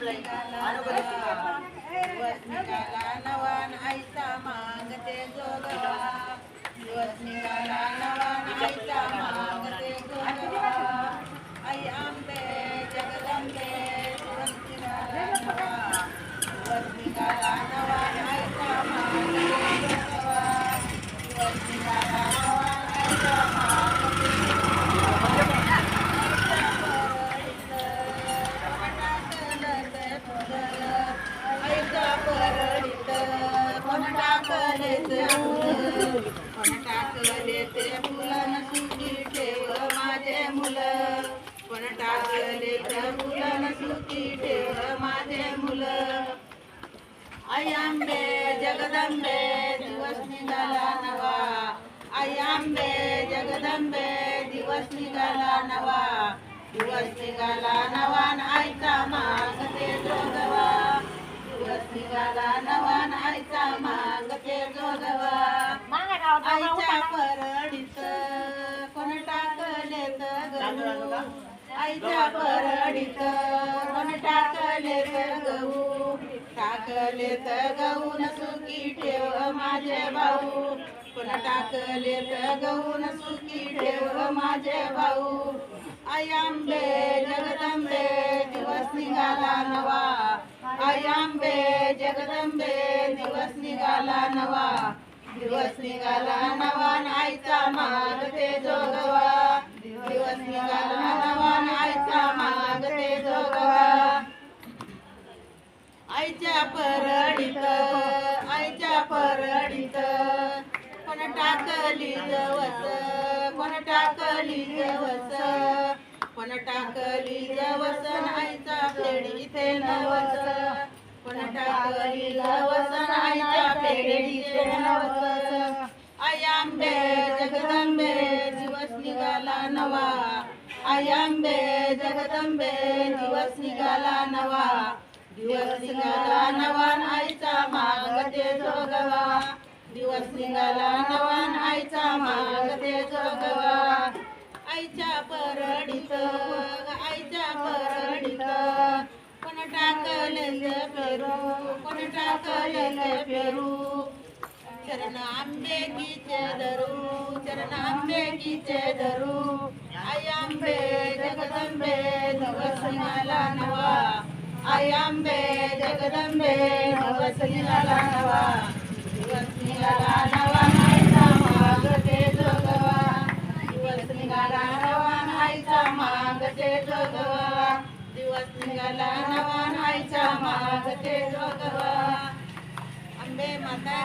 दिवस निघाला नवान आईचा मागते जोगवा. दिवस निघाला टाकले ते फुलं कोण सुखी ठेव माझे मुलं कोण टाकले ते फुलं सुखी ठेव माझे मुलं आई आंबे जगदंबे दिवस निघाला नवा. आई आंबे जगदंबे दिवस निघाला नवा दिवस निघाला नवान आईचा मागते जोगवा दिवस निघाला नवान आईचा माग जोगवा आईच्या परडीत कोण टाकले गहू? आईच्या परडीत कोण टाकले गहू? टाकले गहू न सुखी ठेव माझे भाऊ. कोण टाकले गहू न सुखी ठेव माझे भाऊ? आई आंबे जगदंबे दिवस निघाला नवा. आई आंबे जगदंबे दिवस निघाला नवा. दिवस निघाला नवा नायचा माग ते जोगवा. दिवस निघाला नवा नायचा माग ते जोगवा. आईच्या परडीत आईच्या परडीत कोण टाकली जवस कोण टाकली जवस. कोण टाकली जवस नाहीचा पेढीते नवस नवस. आई जगदंबे दिवस निघाला नवा. आई जगदंबे दिवस निघाला नवा. दिवस निघाला नवान आईचा मागते जोगवा. दिवस निघाला नवान आईचा मागते जोगवा. आईच्या परडीत आईच्या परडी टाकले पेरू कोण टाकले पेरू चरण आंबे कीचे धरू चरण आंबे कीचे धरू। आई आंबे जगदंबे दिवस नवा। आई आंबे जगदंबे नवा। नवा शिंगाला नवा नायचा माझ ते माता